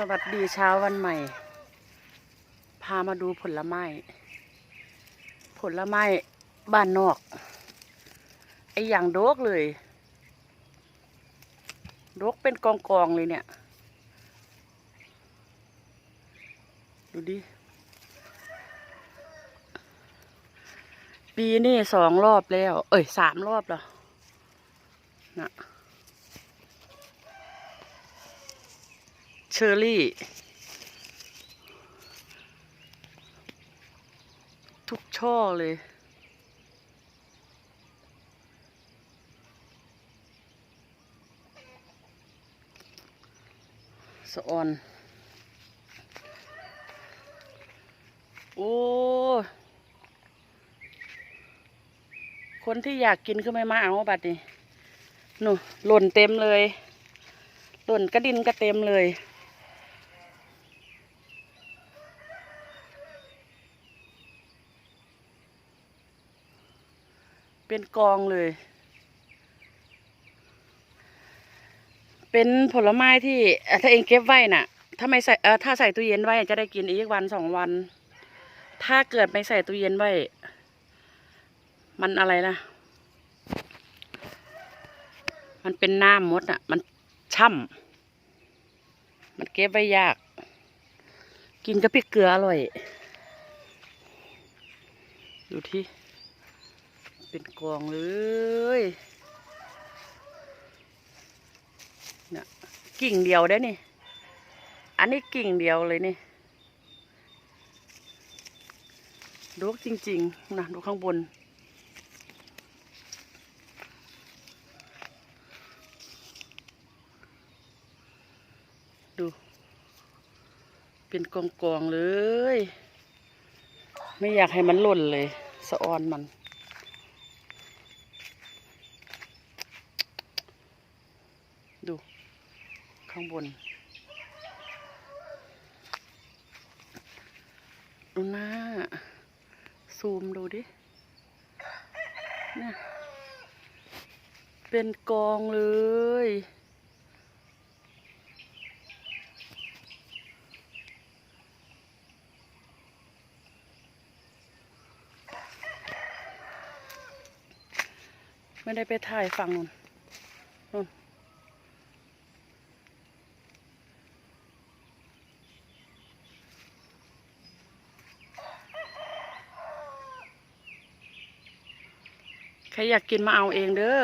สวัสดีเช้าวันใหม่ พามาดูผลไม้ ผลไม้บ้านนอก ไออย่างโดกเลยโดกเป็นกองกองเลยเนี่ย ดูดิ ปีนี้สองรอบแล้ว เอ้ยสามรอบแล้วนะ ชอร์รี่ ทุกช่อเลย สะออน โอ้ คนที่อยากกินคือไม่มาเอาบัดนี้หนูหล่นเต็มเลยหล่นกระดินกระเต็มเลย เป็นกองเลย เป็นผลไม้ที่ถ้าเองเก็บไว้น่ะ ถ้าไม่ใส่เออถ้าใส่ตู้เย็นไว้จะได้กินอีกวันสองวัน ถ้าเกิดไม่ใส่ตู้เย็นไว้ มันอะไรนะมันเป็นน้ำมดอะ มันช่ำมันเก็บไว้ยาก กินกับพริกเกลืออร่อย ดูที่ เป็นกองเลยนี่ยกิ่งเดียวได้นี่ อันนี้กิ่งเดียวเลยนี่ดูจริงๆนะดูข้างบน ดู เป็นกองกองๆเลย ไม่อยากให้มันหล่นเลย สะออนมัน ดู ข้างบนดูหน้า ซูมดูดิเนี่ยเป็นกองเลย ไม่ได้ไปถ่ายฝั่งนู้นนู่น ครอยากกินมาเอาเองเด้อ